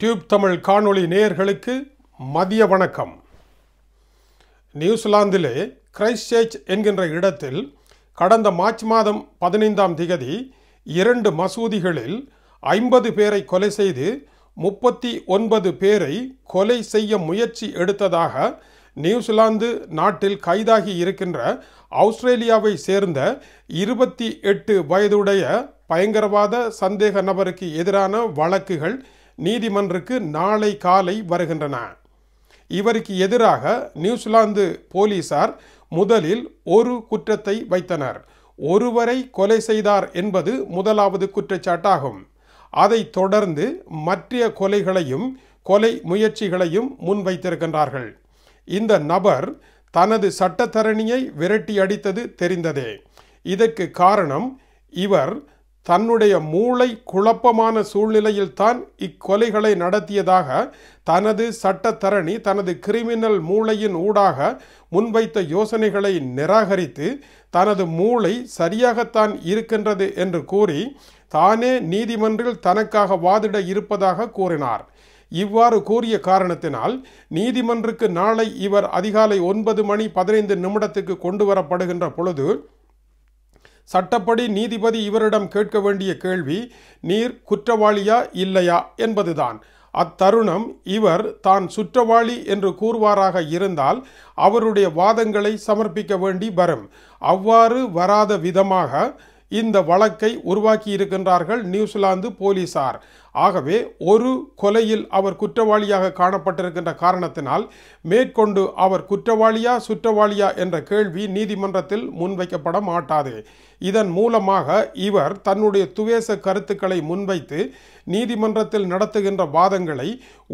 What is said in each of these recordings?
Tube Tamil காணொளி நேயர்களுக்கு மதிய வணக்கம். நியூசிலாந்திலே கிரைஸ்ட் சேர்ச் என்கின்ற இடத்தில் கடந்த மார்ச் மாதம் பதினைந்தாம் திகதி இரண்டு மசூதிகளில் ஐம்பது பேரை கொலை செய்து முப்பத்தி ஒன்பது பேரை கொலை செய்ய முயற்சி எடுத்ததாக நியூசிலாந்து நாட்டில் கைதாகி இருக்கின்ற ஆஸ்திரேலியாவை சேர்ந்த இருபத்தி எட்டு வயதுடைய பயங்கரவாத சந்தேக நபருக்கு எதிரான வழக்குகள் நீதிமன்றுக்கு நாளை காலை வருகின்றன. இவருக்கு எதிராக நியூசிலாந்து போலீசார் முதலில் ஒரு குற்றத்தை வைத்தனர். ஒருவரை கொலை செய்தார் என்பது முதலாவது குற்றச்சாட்டாகும். அதைத் தொடர்ந்து மற்ற கொலைகளையும் கொலை முயற்சிகளையும் முன்வைத்திருக்கின்றார்கள். இந்த நபர் தனது சட்டத்தரணியை விரட்டி அடித்தது தெரிந்ததே. இதற்கு காரணம் இவர் தன்னுடைய மூளை குழப்பமான சூழ்நிலையில்தான் இக்கொலைகளை நடத்தியதாக தனது சட்டத்தரணி தனது கிரிமினல் மூளையின் ஊடாக முன்வைத்த யோசனைகளை நிராகரித்து தனது மூளை சரியாகத்தான் இருக்கின்றது என்று கூறி தானே நீதிமன்றில் தனக்காக வாதிட இருப்பதாக கூறினார். இவ்வாறு கூறிய காரணத்தினால் நீதிமன்றுக்கு நாளை இவர் அதிகாலை ஒன்பது மணி பதினைந்து நிமிடத்துக்கு கொண்டு வரப்படுகின்ற பொழுது சட்டப்படி நீதிபதி இவரிடம் கேட்க வேண்டிய கேள்வி நீர் குற்றவாளியா இல்லையா? என்பதுதான். அத்தருணம் இவர் தான் சுற்றவாளி என்று கூறுவாராக இருந்தால் அவருடைய வாதங்களை சமர்ப்பிக்க வேண்டி வரும். அவ்வாறு வராத விதமாக இந்த வழக்கை உருவாக்கி இருக்கின்றார்கள் நியூசிலாந்து போலீசார். ஆகவே ஒரு கொலையில் அவர் குற்றவாளியாக காணப்பட்டிருக்கின்ற காரணத்தினால் மேற்கொண்டு அவர் குற்றவாளியா சுற்றவாளியா என்ற கேள்வி நீதிமன்றத்தில் முன்வைக்கப்பட மாட்டாது. இதன் மூலமாக இவர் தன்னுடைய துவேச கருத்துக்களை முன்வைத்து நீதிமன்றத்தில் நடத்துகின்ற வாதங்களை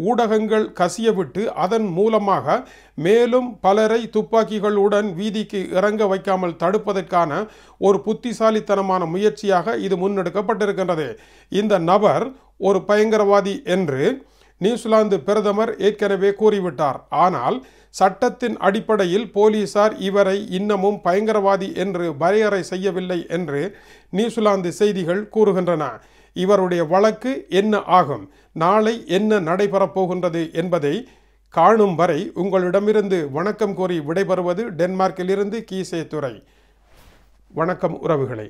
ஊடகங்கள் கசியவிட்டு அதன் மூலமாக மேலும் பலரை துப்பாக்கிகளுடன் வீதிக்கு இறங்க வைக்காமல் தடுப்பதற்கான ஒரு புத்திசாலித்தனமான முயற்சியாக இது முன்னெடுக்கப்பட்டிருக்கின்றது. இந்த நபர் ஒரு பயங்கரவாதி என்று நியூசிலாந்து பிரதமர் ஏற்கனவே கூறிவிட்டார். ஆனால் சட்டத்தின் அடிப்படையில் போலீசார் இவரை இன்னமும் பயங்கரவாதி என்று வரையறை செய்யவில்லை என்று நியூசிலாந்து செய்திகள் கூறுகின்றன. இவருடைய வழக்கு என்ன ஆகும்? நாளை என்ன நடைபெறப் போகின்றது என்பதை காணும் வரை உங்களிடமிருந்து வணக்கம் கோரி விடைபெறுவது டென்மார்க்கிலிருந்து கீசே துறை வணக்கம் உறவுகளை.